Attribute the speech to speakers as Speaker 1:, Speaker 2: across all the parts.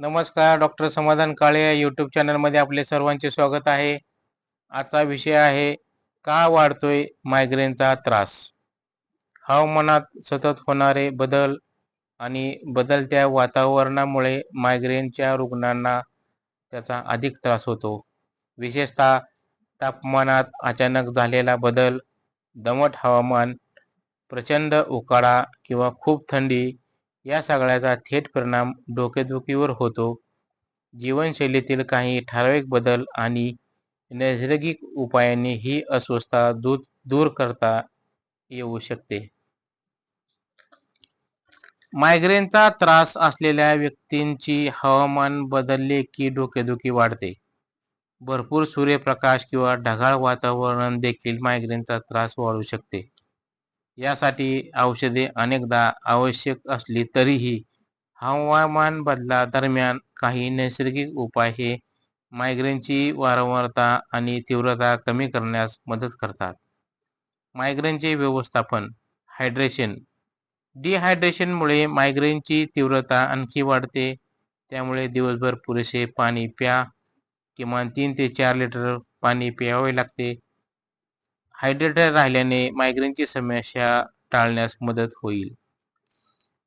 Speaker 1: नमस्कार डॉक्टर समाधान काळे या यूट्यूब चॅनलमध्ये आपले सर्वांचे स्वागत आहे. आजचा विषय आहे का वाढतोय मायग्रेनचा त्रास? हवामानात सतत होणारे बदल आणि बदलत्या वातावरणामुळे मायग्रेनच्या रुग्णांना त्याचा अधिक त्रास होतो. विशेषतः तापमानात अचानक झालेला बदल दमट हवामान प्रचंड उकाडा किंवा खूप थंडी या सगळ्याचा थेट परिणाम डोकेदुखीवर होतो. जीवनशैलीतील काही ठराविक बदल आणि नैसर्गिक उपायांनी ही अस्वस्थता दूर दूर करता येऊ शकते. मायग्रेनचा त्रास असलेल्या व्यक्तींची हवामान बदलले की डोकेदुखी वाढते. भरपूर सूर्यप्रकाश किंवा ढगाळ वातावरण देखील मायग्रेनचा त्रास वाढू शकते. यासाठी औषधे अनेकदा आवश्यक असली तरीही हवामान बदलादरम्यान काही नैसर्गिक उपाय हे मायग्रेनची वारंवारता आणि तीव्रता कमी करण्यास मदत करतात. मायग्रेनचे व्यवस्थापन हायड्रेशन डिहायड्रेशनमुळे मायग्रेनची तीव्रता आणखी वाढते. त्यामुळे दिवसभर पुरेसे पाणी प्या. किमान तीन ते चार लिटर पाणी प्यावे लागते. हायड्रेटेड राहिल्याने मायग्रेनची समस्या टाळण्यास मदत होईल.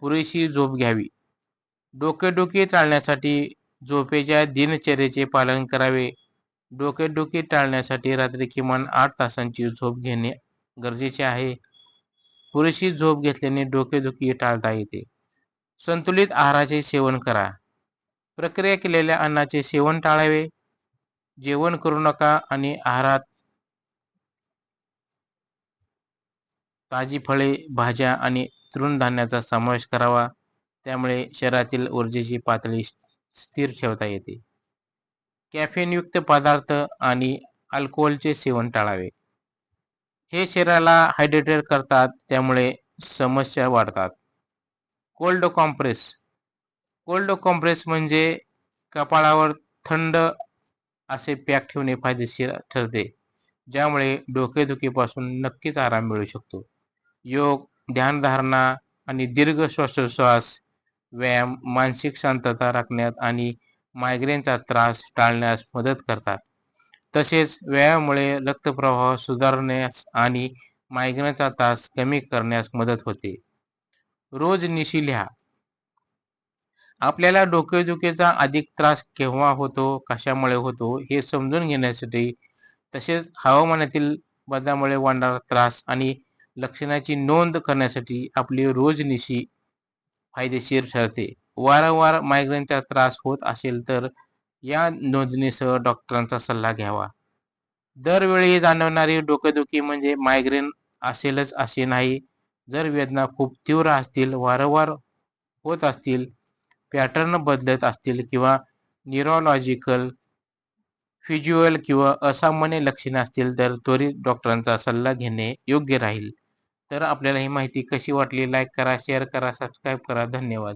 Speaker 1: पुरेशी झोप घ्यावी. डोकेदुखी टाळण्यासाठी झोपेच्या दिनचर्येचे पालन करावे. डोकेदुखी टाळण्यासाठी रात्री किमान आठ तासांची झोप घेणे गरजेचे आहे. पुरेशी झोप घेतल्याने डोकेदुखी टाळता येते. संतुलित आहाराचे सेवन करा. प्रक्रिया केलेल्या अन्नाचे सेवन टाळावे. जेवण करू नका आणि आहारात ताजी फळे भाज्या आणि तृणधान्याचा समावेश करावा. त्यामुळे शरीरातील ऊर्जेची पातळी स्थिर ठेवता येते. कॅफेनयुक्त पदार्थ आणि अल्कोहोलचे सेवन टाळावे. हे शरीराला हायड्रेटेड करतात त्यामुळे समस्या वाढतात. Cold compress. कोल्ड कॉम्प्रेस म्हणजे कपाळावर थंड असे पॅक ठेवणे फायदेशीर ठरते ज्यामुळे डोकेदुखीपासून नक्कीच आराम मिळू शकतो. योग ध्यानधारणा आणि दीर्घ श्वासोश्वास व्यायाम मानसिक शांतता राखण्यात आणि मायग्रेनचा त्रास टाळण्यास मदत करतात. तसेच व्यायामामुळे रक्तप्रवाह सुधारण्यास आणि मायग्रेनचा त्रास कमी करण्यास मदत होते. रोज निशी लिहा. आपल्याला डोकेदुखीचा अधिक त्रास केव्हा होतो कशामुळे होतो हे समजून घेण्यासाठी तसेच हवामानातील बदलामुळे वाढणारा त्रास आणि लक्षणाची नोंद करण्यासाठी आपली रोजनिशी फायदेशीर ठरते. वारंवार मायग्रेनचा त्रास होत असेल तर या नोंदणीसह डॉक्टरांचा सल्ला घ्यावा. दरवेळी जाणवणारी डोकेदुखी म्हणजे मायग्रेन असेलच असे नाही. जर वेदना खूप तीव्र असतील वारंवार होत असतील पॅटर्न बदलत असतील किंवा न्यूरोलॉजिकल फिज्युअल किंवा असामान्य लक्षणे असतील तर त्वरित डॉक्टरांचा सल्ला घेणे योग्य राहील. तर आपल्याला ही माहिती कशी वाटली? लाईक करा शेअर करा सबस्क्राईब करा. धन्यवाद.